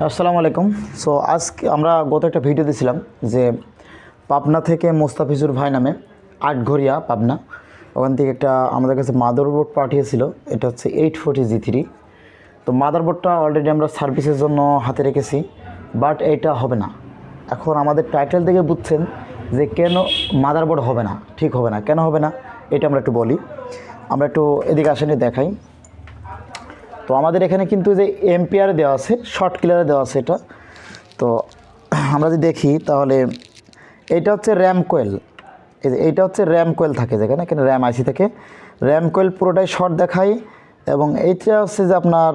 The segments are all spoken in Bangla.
আসসালামু আলাইকুম। সো আজকে আমরা গত একটা ভিডিও দিয়েছিলাম যে পাবনা থেকে মোস্তাফিজুর ভাই নামে আটঘরিয়া পাবনা, ওখান থেকে একটা আমাদের কাছে মাদারবোর্ড পাঠিয়েছিল, এটা হচ্ছে এইট ফোর্টি জি থ্রি তো মাদারবোর্ডটা অলরেডি আমরা সার্ভিসের জন্য হাতে রেখেছি বাট এটা হবে না। এখন আমাদের টাইটেল থেকে বুঝছেন যে কেন মাদারবোর্ড হবে না, ঠিক হবে না, কেন হবে না, এটা আমরা একটু বলি। আমরা একটু এদিকে আসেনি, দেখাই। তো আমাদের এখানে কিন্তু যে এমপিআর দেওয়া আছে, শর্ট কিলারে দেওয়া আছে এটা। তো আমরা যদি দেখি তাহলে এইটা হচ্ছে র্যাম কোয়েল। এই যে এইটা হচ্ছে র্যাম কোয়েল থাকে যেখানে, এখানে র্যাম আইসি থাকে। র্যাম কোয়েল পুরোটাই শর্ট দেখায় এবং এইটা হচ্ছে যে আপনার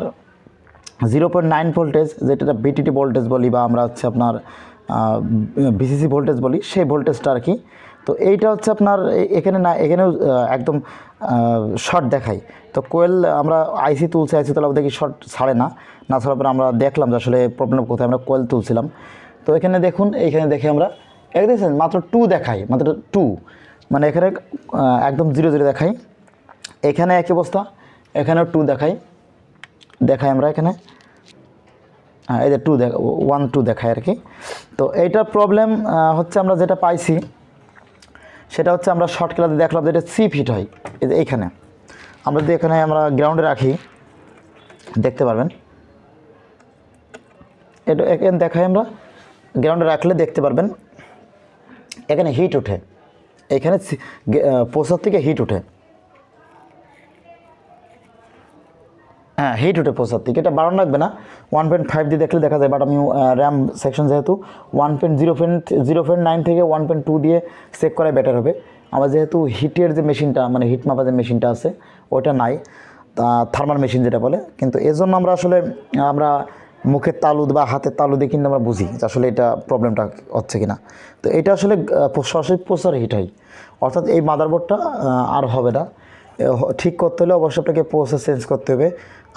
জিরো পয়েন্ট নাইন ভোল্টেজ, যেটা বিটিটি ভোল্টেজ বলি বা আমরা হচ্ছে আপনার বিসিসি ভোল্টেজ বলি, সেই ভোল্টেজটা আর কি। তো এইটা হচ্ছে আপনার এখানে না, এখানেও একদম শর্ট দেখাই। তো কোয়েল, আমরা আইসি তুলছি, আইসি তোলা দেখি শর্ট ছাড়ে না। না ছাড়ার পরে আমরা দেখলাম যে আসলে প্রবলেম কোথায়, আমরা কোয়েল তুলছিলাম। তো এখানে দেখুন, এইখানে দেখে আমরা এক দেখছেন, মাত্র টু দেখাই, মাত্র টু মানে এখানে একদম জিরো জিরো দেখাই। এখানে একই অবস্থা, এখানেও টু দেখাই। দেখাই আমরা এখানে। হ্যাঁ এই যে টু দেখ ওয়ান টু দেখায় আর কি। তো এইটার প্রবলেম হচ্ছে আমরা যেটা পাইছি সেটা হচ্ছে আমরা শর্ট খেলাতে দেখলাম যে এটা সিপ হিট হয়, এই যে এইখানে। আমরা যদি এখানে আমরা গ্রাউন্ডে রাখি, দেখতে পারবেন। এটা এখানে দেখাই আমরা। গ্রাউন্ডে রাখলে দেখতে পারবেন, এখানে হিট ওঠে। এখানে পোশাক থেকে হিট ওঠে। হ্যাঁ হিট পোসার থেকে এটা বাড়ানো লাগবে না। ওয়ান পয়েন্ট ফাইভ দিয়ে দেখলে দেখা যায় বাট আমি র্যাম সেকশন যেহেতু one point zero point zero point nine থেকে ওয়ান পয়েন্ট টু দিয়ে চেক করাই বেটার হবে। আমার যেহেতু হিটের যে মেশিনটা মানে হিট মাপা যে মেশিনটা আছে ওটা নাই। তা থার্মাল মেশিন যেটা বলে। কিন্তু এর জন্য আমরা আসলে, আমরা মুখের তালুদ বা হাতের তালু দিয়ে কিন্তু আমরা বুঝি যে আসলে এটা প্রবলেমটা হচ্ছে কিনা। তো এটা আসলে সরাসরি প্রসার হিট হয়। অর্থাৎ এই মাদারবোর্ডটা আর হবে না। ঠিক করতে হলে অবশ্যই আপনাকে প্রসেস চেঞ্জ করতে হবে।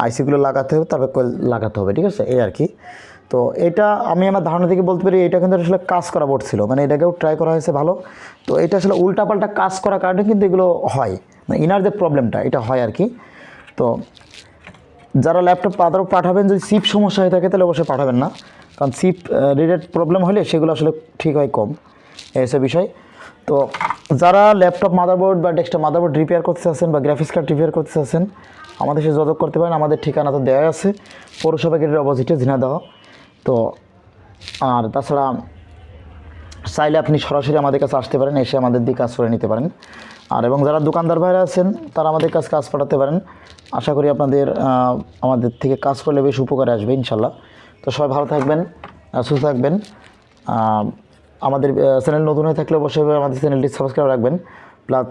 আইসিগুলো লাগাতে হবে, তারপর কোয়েল লাগাতে হবে, ঠিক আছে? এই আর কি। তো এটা আমি আমার ধারণা থেকে বলতে পারি, এটা কিন্তু আসলে কাজ করা বোর্ড ছিল মানে এটাকেও ট্রাই করা হয়েছে ভালো। তো এটা আসলে উল্টাপাল্টা কাজ করার কারণে কিন্তু এগুলো হয় মানে ইনার যে প্রবলেমটা এটা হয় আর কি। তো যারা ল্যাপটপ পাতার পাঠাবেন, যদি সিপ সমস্যা হয়ে থাকে, তাহলে অবশ্যই পাঠাবেন না। কারণ সিপ রিলেটেড প্রবলেম হলে সেগুলো আসলে ঠিক হয় কম। এসে বিষয়। তো যারা ল্যাপটপ মাদারবোর্ড বা ডেস্কটপ মাদারবোর্ড রিপেয়ার করতে চাচ্ছেন বা গ্রাফিক্স কার্ড রিপেয়ার করতে চাচ্ছেন, আমাদের সাথে যোগাযোগ করতে পারেন। আমাদের ঠিকানা তো দেওয়া আছে। পৌরসভা গেটের অপোজিটে ঝিনাদহ তো, আর তাছাড়া চাইলে আপনি সরাসরি আমাদের কাছে আসতে পারেন, এসে আমাদের দিয়ে কাজ করে নিতে পারেন। আর এবং যারা দোকানদার ভাইরা আছেন, তারা আমাদের কাছে কাজ পাঠাতে পারেন। আশা করি আপনাদের আমাদের থেকে কাজ করলে বেশ উপকারে আসবে, ইনশাল্লাহ। তো সবাই ভালো থাকবেন, সুস্থ থাকবেন। আমাদের চ্যানেল নতুন হয়ে থাকলে অবশ্যই আমাদের চ্যানেলটি সাবস্ক্রাইব রাখবেন। প্লাস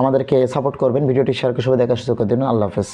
আমাদেরকে সাপোর্ট করবেন। ভিডিওটি শেয়ার করে সবাই দেখার সুযোগ করে দিন আল্লাহ হাফেজ।